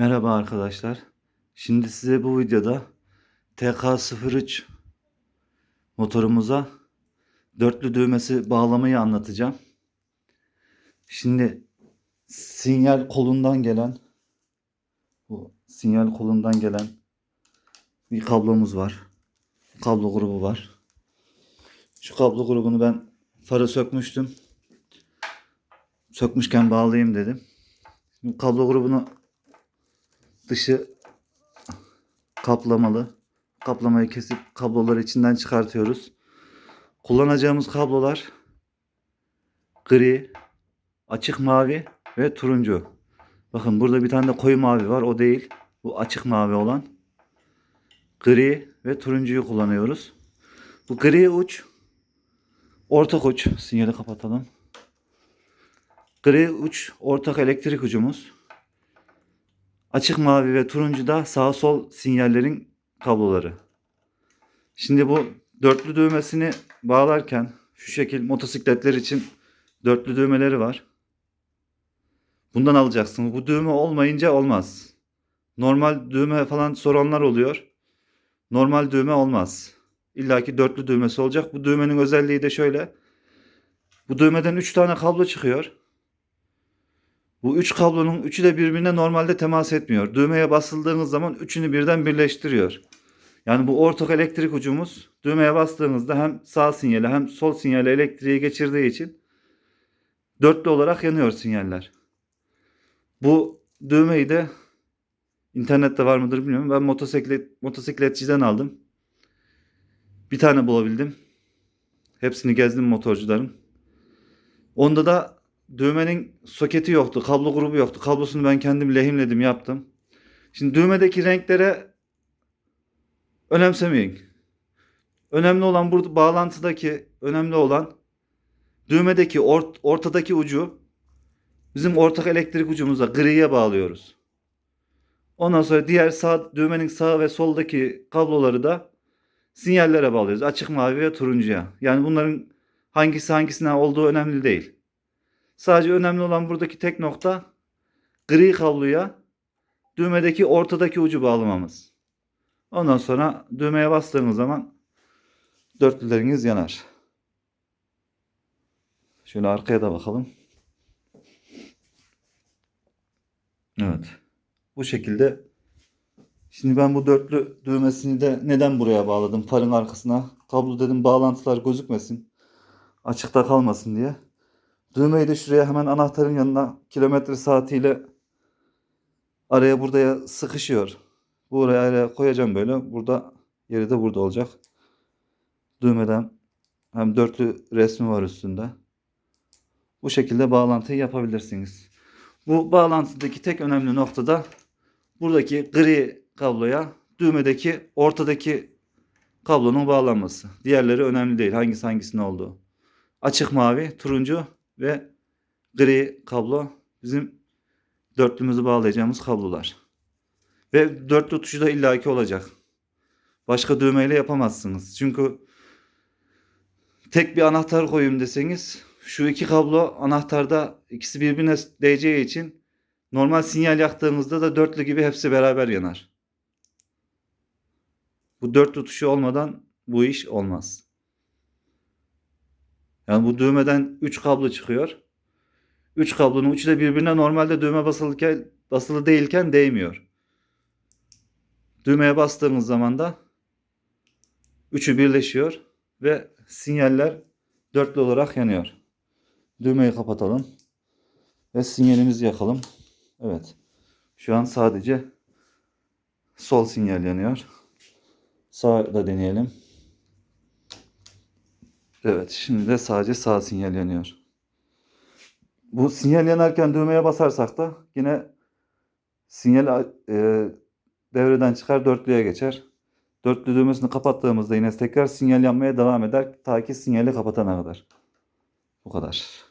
Merhaba arkadaşlar. Şimdi size bu videoda TK03 motorumuza dörtlü düğmesi bağlamayı anlatacağım. Şimdi sinyal kolundan gelen bu sinyal kolundan gelen bir kablomuz var. Kablo grubu var. Şu kablo grubunu ben farı sökmüştüm. Sökmüşken bağlayayım dedim. Şimdi kablo grubunu dışı kaplamalı. Kaplamayı kesip kabloları içinden çıkartıyoruz. Kullanacağımız kablolar gri, açık mavi ve turuncu. Bakın burada bir tane de koyu mavi var. O değil. Bu açık mavi olan. Gri ve turuncuyu kullanıyoruz. Bu gri uç ortak uç. Sinyali kapatalım. Gri uç ortak elektrik ucumuz. Açık mavi ve turuncu da sağ sol sinyallerin kabloları. Şimdi bu dörtlü düğmesini bağlarken şu şekil motosikletler için dörtlü düğmeleri var. Bundan alacaksınız. Bu düğme olmayınca olmaz. Normal düğme falan soranlar oluyor. Normal düğme olmaz. İlla ki dörtlü düğmesi olacak. Bu düğmenin özelliği de şöyle. Bu düğmeden 3 tane kablo çıkıyor. Bu üç kablonun üçü de birbirine normalde temas etmiyor. Düğmeye basıldığınız zaman üçünü birden birleştiriyor. Yani bu ortak elektrik ucumuz düğmeye bastığınızda hem sağ sinyali hem sol sinyali elektriği geçirdiği için dörtlü olarak yanıyor sinyaller. Bu düğmeyi de internette var mıdır bilmiyorum. Ben motosiklet motosikletçiden aldım. Bir tane bulabildim. Hepsini gezdim motorcuların. Onda da düğmenin soketi yoktu. Kablo grubu yoktu. Kablosunu ben kendim lehimledim yaptım. Şimdi düğmedeki renklere önemsemeyin. Önemli olan burada bağlantıdaki önemli olan düğmedeki ort, ortadaki ucu bizim ortak elektrik ucumuza griye bağlıyoruz. Ondan sonra diğer sağ düğmenin sağ ve soldaki kabloları da sinyallere bağlıyoruz. Açık mavi ve turuncuya. Yani bunların hangisi hangisine olduğu önemli değil. Sadece önemli olan buradaki tek nokta gri kabloya düğmedeki ortadaki ucu bağlamamız. Ondan sonra düğmeye bastığınız zaman dörtlüleriniz yanar. Şöyle arkaya da bakalım. Evet. Bu şekilde. Şimdi ben bu dörtlü düğmesini de neden buraya bağladım? Farın arkasına. Kablo dedim bağlantılar gözükmesin. Açıkta kalmasın diye. Düğmeyi de şuraya hemen anahtarın yanına kilometre saatiyle araya burada sıkışıyor. Bu oraya araya koyacağım böyle. Burada yeri de burada olacak. Düğmeden hem dörtlü resmi var üstünde. Bu şekilde bağlantıyı yapabilirsiniz. Bu bağlantıdaki tek önemli nokta da buradaki gri kabloya düğmedeki ortadaki kablonun bağlanması. Diğerleri önemli değil. Hangisi hangisinin olduğu. Açık mavi, turuncu ve gri kablo bizim dörtlümüzü bağlayacağımız kablolar. Ve dörtlü tuşu da illaki olacak. Başka düğmeyle yapamazsınız. Çünkü tek bir anahtar koyayım deseniz şu iki kablo anahtarda ikisi birbirine değeceği için normal sinyal yaktığınızda da dörtlü gibi hepsi beraber yanar. Bu dörtlü tuşu olmadan bu iş olmaz. Yani bu düğmeden 3 kablo çıkıyor. 3 kablonun üçü de birbirine normalde düğme basılırken basılı değilken değmiyor. Düğmeye bastığımız zaman da üçü birleşiyor ve sinyaller dörtlü olarak yanıyor. Düğmeyi kapatalım ve sinyalimizi yakalım. Evet. Şu an sadece sol sinyal yanıyor. Sağ da deneyelim. Evet, şimdi de sadece sağ sinyal yanıyor. Bu sinyal yanarken düğmeye basarsak da yine sinyal e, devreden çıkar dörtlüye geçer. Dörtlü düğmesini kapattığımızda yine tekrar sinyal yanmaya devam eder ta ki sinyali kapatana kadar. Bu kadar.